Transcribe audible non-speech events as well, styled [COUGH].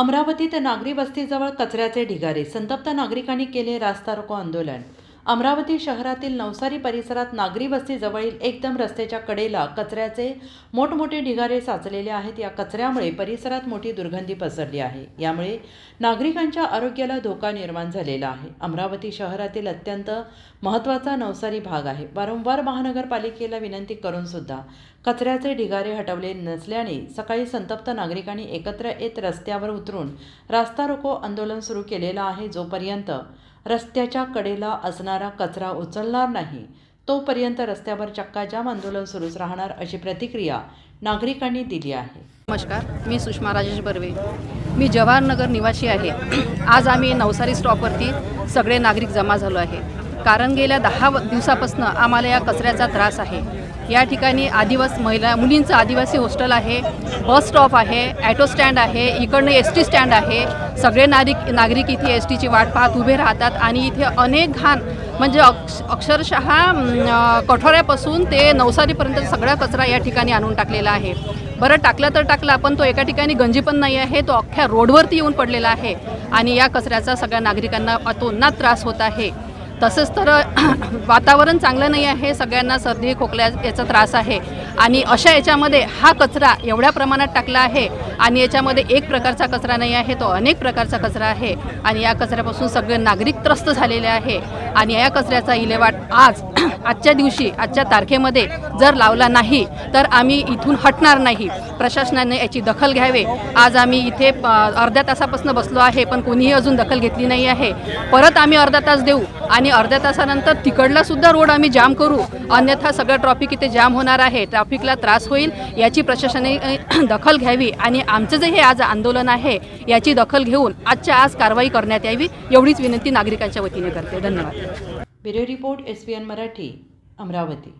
अमरावतीत नागरी वस्तीजवळ कचऱ्याचे ढिगारे संतप्त नागरिकांनी केले रास्ता रोको आंदोलन. अमरावती शहरातील नवसारी परिसरात नागरी वस्तीजवळील एकदम रस्त्याच्या कडेला कचऱ्याचे मोठमोठे ढिगारे साचलेले आहेत. या कचऱ्यामुळे परिसरात मोठी दुर्गंधी पसरली आहे. यामुळे नागरिकांच्या आरोग्याला धोका निर्माण झालेला आहे. अमरावती शहरातील अत्यंत महत्त्वाचा नवसारी भाग आहे. वारंवार महानगरपालिकेला विनंती करूनसुद्धा कचऱ्याचे ढिगारे हटवले नसल्याने सकाळी संतप्त नागरिकांनी एकत्र येत रस्त्यावर उतरून रास्ता रोको आंदोलन सुरू केलेलं आहे. जोपर्यंत रस्त्याच्या कडेला असणारा कचरा उचलणार नाही. तोपर्यंत रस्त्यावर चक्काजाम आंदोलन सुरूच राहणार अशी प्रतिक्रिया नागरिकांनी दिली आहे. नमस्कार मी सुषमा राजेश बर्वे. मी जवाहरनगर निवासी आहे. [CLEARS THROAT] आज आम्ही नवसारी स्टॉपवरती सगळे नागरिक जमा झालो आहे. कारण गेल्या दहा दिवसापासून आम्हाला या कचऱ्याचा त्रास आहे. या ठिकाणी आदिवास महिला मुलींचं आदिवासी हॉस्टेल आहे बस स्टॉप आहे ॲटो स्टँड आहे इकडनं एस टी स्टँड आहे. सगळे नागरिक नागरिक इथे एस टीची वाट पाहत उभे राहतात आणि इथे अनेक घाण म्हणजे अक्ष अक्षरशः कठोऱ्यापासून ते नवसारीपर्यंत सगळा कचरा या ठिकाणी आणून टाकलेला आहे. बरं टाकला तर टाकला पण तो एका ठिकाणी गंजी पण नाही आहे तो अख्ख्या रोडवरती येऊन पडलेला आहे. आणि या कचऱ्याचा सगळ्या नागरिकांना अतोनात त्रास होत आहे. तसंच तर [CLEARS THROAT] वातावरण चांगलं नाही आहे सगळ्यांना सर्दी खोकल्या याचा त्रास आहे. आणि अशा याच्यामध्ये हा कचरा एवढ्या प्रमाणात टाकला आहे आणि याच्यामध्ये एक प्रकारचा कचरा नाही आहे तो अनेक प्रकारचा कचरा आहे. आणि या कचऱ्यापासून सगळे नागरिक त्रस्त झालेले आहे. आणि या कचऱ्याचा इलेवाट आज [CLEARS THROAT] आजच्या दिवशी आजच्या तारखेमध्ये जर लावला नाही तर आम्ही इथून हटणार नाही. प्रशासनाने याची दखल घ्यावे. आज आम्ही इथे अर्ध्या तासापासून बसलो आहे पण कोणीही अजून दखल घेतली नाही आहे. परत आम्ही अर्धा तास देऊ आणि अर्ध्या तासानंतर तिकडला सुद्धा रोड आम्ही जाम करू. अन्यथा सगळं ट्रॉफिक इथे जाम होणार आहे. ट्रॅफिकला त्रास होईल याची प्रशासनाने [CLEARS THROAT] दखल घ्यावी आणि आमचं जे हे आज आंदोलन आहे याची दखल घेऊन आजच्या आज कारवाई करण्यात यावी एवढीच विनंती नागरिकांच्या वतीने करते. धन्यवाद. Bureau report S P N Marathi Amravati.